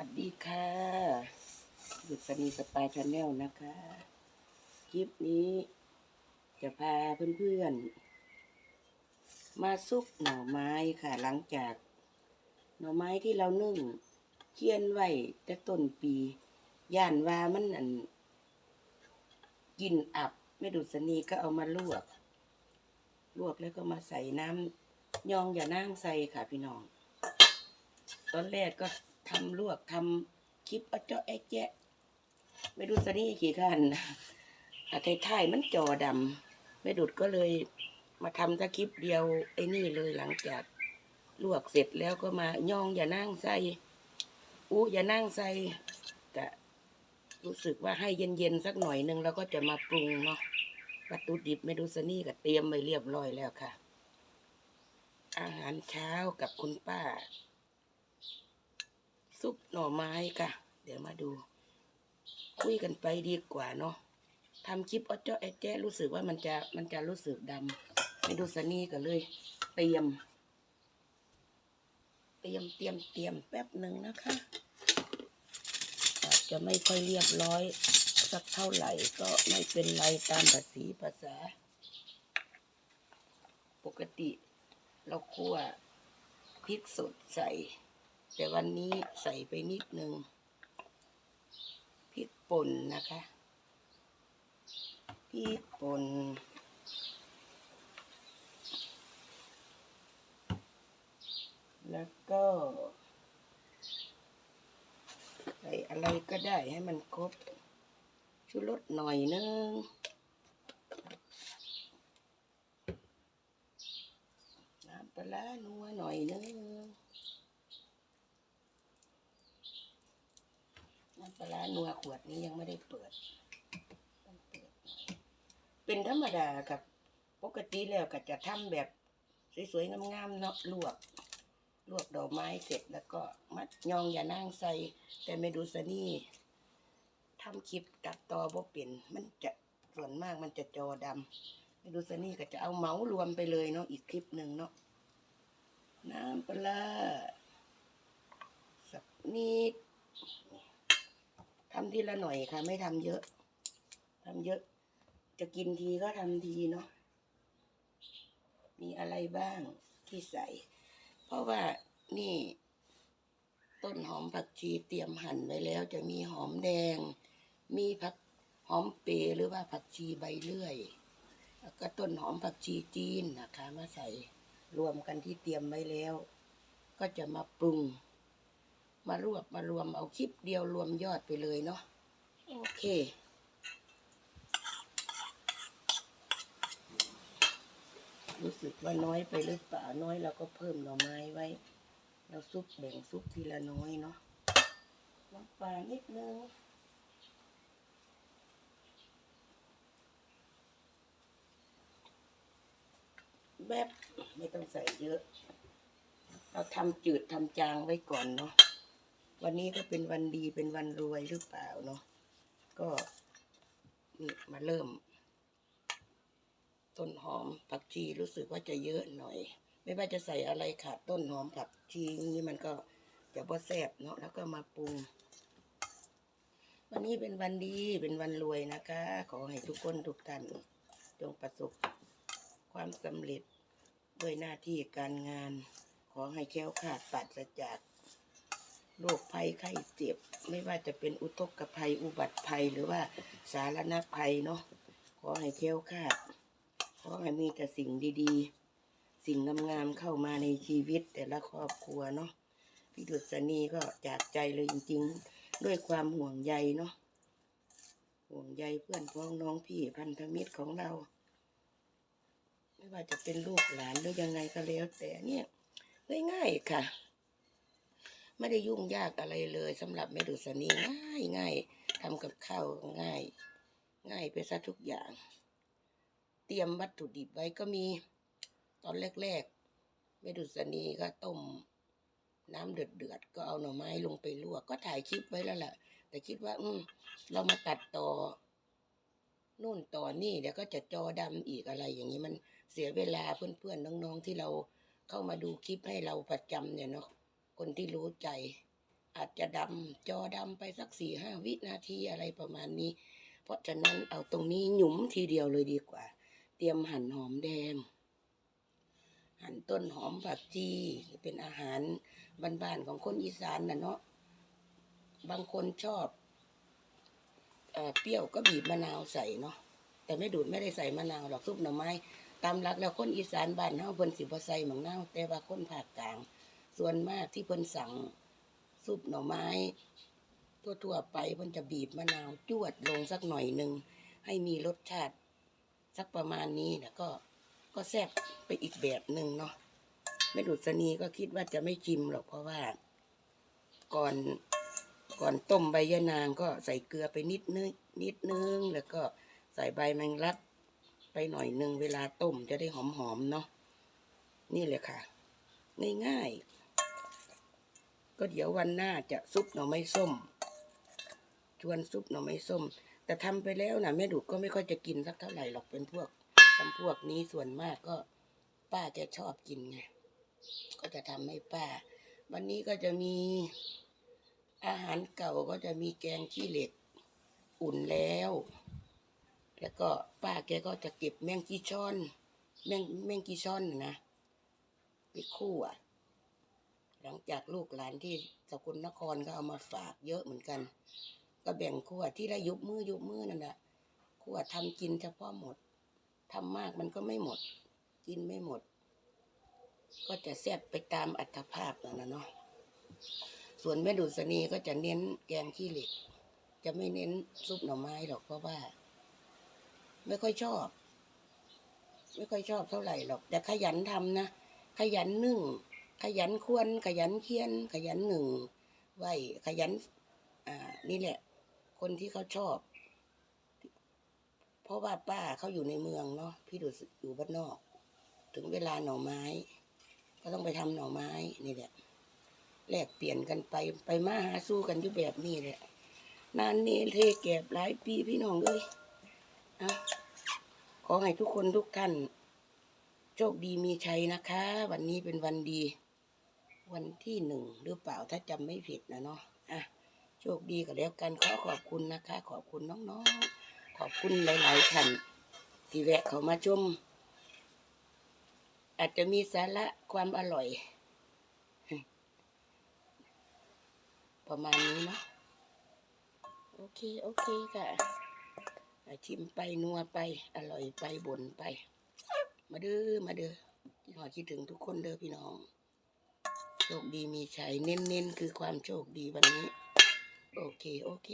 วัสดีค่ะดุษณีสปายชาแนลนะคะ คลิปนี้จะพาเพื่อนๆ มาซุปหน่อไม้ค่ะ หลังจาก หน่อไม้ที่เรานึ่งเคี่ยนไว้แต่ต้นปีย่านว่ามันอันกินอับไม่ดุษณีก็เอามาลวก ลวกแล้วก็มาใส่น้ำยองอย่านั่งใส่ค่ะพี่น้อง ตอนแรกก็ ทำลวกทำคลิปเอาเจาะไอ้แจ๊ะไม่ดูสนี่กี่ขันอาไทยไทยๆมันจอดำไม่ดุดก็เลยมาทำตะคลิปเดียวไอ้นี่เลยหลังจากลวกเสร็จแล้วก็มาย่องอย่านั่งใส่อู้อย่านั่งใส่แต่รู้สึกว่าให้เย็นๆสักหน่อยหนึงแล้วก็จะมาปรุงเนาะวัตถุดิบไม่ดูสนี่ก็เตรียมไว้เรียบร้อยแล้วค่ะ อาหารเช้ากับคุณป้า ซุปหน่อไม้ค่ะ เดี๋ยวมาดู คุยกันไปดีกว่าเนาะทำคลิปอ้อเจ้าแอแจ้รู้สึกว่ามันจะมันจะรู้สึกดำไม่ดูสนี่ก็เลยเตรียม เตรียมเตรียมเตรียมแป๊บหนึ่งนะคะอาจจะไม่ค่อยเรียบร้อยสักเท่าไหร่ก็ไม่เป็นไรตามภาษีภาษา ปกติเราคั่วพริกสดใส่ แต่วันนี้ใส่ไปนิดนึงพริกป่นนะคะพริกป่นแล้วก็ ใส่อะไรก็ได้ให้มันครบชูรสหน่อยนึงน้ำปลาร้านัวหน่อยนึง น้ำ ปลาร้านัวขวดนี้ยังไม่ได้เปิดต้องเปิด เป็นธรรมดากับ ปกติแล้วก็จะทำแบบสวยๆงามๆเนาะลวก ลวกดอกไม้เสร็จแล้วก็มัดยองอย่านั่งใส่ แต่ไม่ดูสนี่ทำคลิปตัดต่อบ่เป็นมันจะส่วนมากมันจะจอดำไม่ดูสนี่ก็จะเอาเมาส์รวมไปเลยเนาะอีกคลิปหนึ่งเนาะน้ำปลาร้าสักนิด ทำทีละหน่อยค่ะ ไม่ทำเยอะทำเยอะ จะกินทีก็ทำทีเนาะมีอะไรบ้างที่ใส่ เพราะว่านี่ ต้นหอมผักชีเตรียมหั่นไว้แล้ว จะมีหอมแดง มีผักหอมเปรหรือว่าผักชีใบเลื่อยแล้วก็ต้นหอมผักชีจีนนะคะมาใส่รวมกันที่เตรียมไว้แล้ว ก็จะมาปรุง มารวบมารวมเอาคลิปเดียวรวมยอดไปเลยเนาะโอเครู้สึกว่าน้อยไปหรือเปล่าน้อยเราก็เพิ่มหน่อไม้ไว้ เราซุปแบ่งซุปทีละน้อยเนาะน้ำปลานิดนึงแบบไม่ต้องใส่เยอะ เราทำจืดทำจางไว้ก่อนเนาะ วันนี้ก็เป็นวันดีเป็นวันรวยหรือเปล่าเนาะก็มาเริ่ม ต้นหอมผักชีรู้สึกว่าจะเยอะหน่อย ไม่ว่าจะใส่อะไรขาดต้นหอมผักชีนี่มันก็จะบ่แซ่บเนาะแล้วก็มาปรุง วันนี้เป็นวันดีเป็นวันรวยนะคะ ขอให้ทุกคนทุกท่านจงประสบความสำเร็จด้วยหน้าที่การงาน ขอให้แค้วคลาดปราศจาก โรคภัยไข้เจ็บ ไม่ว่าจะเป็นอุทกภัย อุบัติภัยหรือว่าสาธารณภัยเนาะขอให้แคล้วคลาดขอให้มีแต่สิ่งดีๆ สิ่งงามๆเข้ามาในชีวิตแต่ละครอบครัวเนาะพี่ดุษณีก็จากใจเลยจริงๆ ด้วยความห่วงใยเนาะห่วงใยเพื่อนพ้องน้องพี่พันธมิตรของเรา ไม่ว่าจะเป็นลูกหลานหรือยังไงก็แล้วแต่เนี่ยง่ายๆค่ะ ไม่ได้ยุ่งยากอะไรเลยสำหรับแม่ดุษณีง่ายง่ายทำกับข้าวง่าย ง่ายไปซะทุกอย่าง เตรียมวัตถุดิบไว้ก็มีตอนแรกๆแม่ดุษณีก็ต้มน้ำเดือดๆก็เอาหน่อไม้ลงไปลวก ก็ถ่ายคลิปไว้แล้วแหละแต่คิดว่า อืมเรามาตัดต่อนู่นต่อนี่เดี๋ยวก็จะจอดำอีกอะไรอย่างนี้มันเสียเวลาเพื่อนๆน้องๆที่เราเข้ามาดูคลิปให้เราประจำเนี่ยเนาะ คนที่รู้ใจ อาจจะดำจอดำไปสักสี่ห้าวินาทีอะไรประมาณนี้ เพราะฉะนั้นเอาตรงนี้หยุมทีเดียวเลยดีกว่า เตรียมหั่นหอมแดง หั่นต้นหอมผักชีเป็นอาหารบ้านๆของคนอีสานนะเนาะบางคนชอบเอ่อเปรี้ยวก็บีบมะนาวใส่เนาะแต่ไม่ดูดไม่ได้ใส่มะนาวหรอกซุปหน่อไม้ตามหลักแล้วคนอีสานบ้านเฮาเพิ่นสิบ่ใส่หมังนาวแต่ว่าคนภาคกลาง ส่วนมากที่เพิ่นสั่งซุปหน่อไม้ทั่วๆไปเพิ่นจะบีบมะนาวจวดลงสักหน่อยหนึ่งให้มีรสชาติสักประมาณนี้นะก็ก็แซ่บไปอีกแบบหนึ่งเนาะแม่ดุษณีก็คิดว่าจะไม่ชิมหรอกเพราะว่า ก่อนก่อนต้มใบยะนางก็ใส่เกลือไปนิดนึงนิดนึง แล้วก็ใส่ใบแมงลักไปหน่อยหนึ่งเวลาต้มจะได้หอมๆเนาะนี่เลยค่ะ ง่ายๆ ก็เดี๋ยววันหน้าจะซุปหน่อไม้ส้ม ชวนซุปหน่อไม้ส้ม แต่ทำไปแล้วนะแม่ดุก็ไม่ค่อยจะกินสักเท่าไหร่หรอกเป็นพวกทำพวกนี้ส่วนมากก็ ป้าแกชอบกินไงก็จะทำให้ป้า วันนี้ก็จะมีอาหารเก่าก็จะมีแกงขี้เหล็ก อุ่นแล้ว แล้วก็ป้าแกก็จะเก็บแมงกี้ช่อน แมงแมงกี้ช่อนนะไปคู่อะ หลังจากลูกหลานที่สกลนครก็เอามาฝากเยอะเหมือนกัน ก็แบ่งขั้วที่ได้ยุบมือยุบมือนั่นแหละขั้วทำกินเฉพาะหมดทำมากมันก็ไม่หมด กินไม่หมด ก็จะแซ่บไปตามอัตภาพนั่นนะเนาะส่วนแม่ดุษณีก็จะเน้นแกงขี้เหล็ก จะไม่เน้นซุปหน่อไม้หรอกเพราะว่า ไม่ค่อยชอบ ไม่ค่อยชอบเท่าไหร่หรอก แต่ขยันทำนะขยันนึ่ง ขยันควนขยันเคียน ขยันหนึ่งไหวขยันอ่านี่แหละ คนที่เขาชอบ เพราะว่าป้าเขาอยู่ในเมืองเนาะพี่ดุษอยู่บ้านนอก ถึงเวลาหน่อไม้ ก็ต้องไปทำหน่อไม้นี่แหละแลกเปลี่ยนกันไปไปมาหาสู้กันอยู่แบบนี้แหละนานนี้เทแก็บหลายปีพี่น้องเอ้ยอะขอให้ทุกคนทุกท่านโชคดีมีชัยนะคะ วันนี้เป็นวันดี วันที่หนึ่งหรือเปล่าถ้าจำไม่ผิดนะเนาะอะโชคดีก็แล้วกันขอขอบคุณนะคะ ขอบคุณน้องๆ ขอบคุณหลายๆท่านที่แวะเขามาชม อาจจะมีสาระความอร่อย ประมาณนี้เนาะโอเค โอเคค่ะอะชิมไปนัวไปอร่อยไปบ่นไป มาเด้อมาเด้อที่หอคิดถึงทุกคนเด้อพี่น้อง โชคดีมีชัยเน้นๆคือความโชคดีวันนี้ โอเค โอเค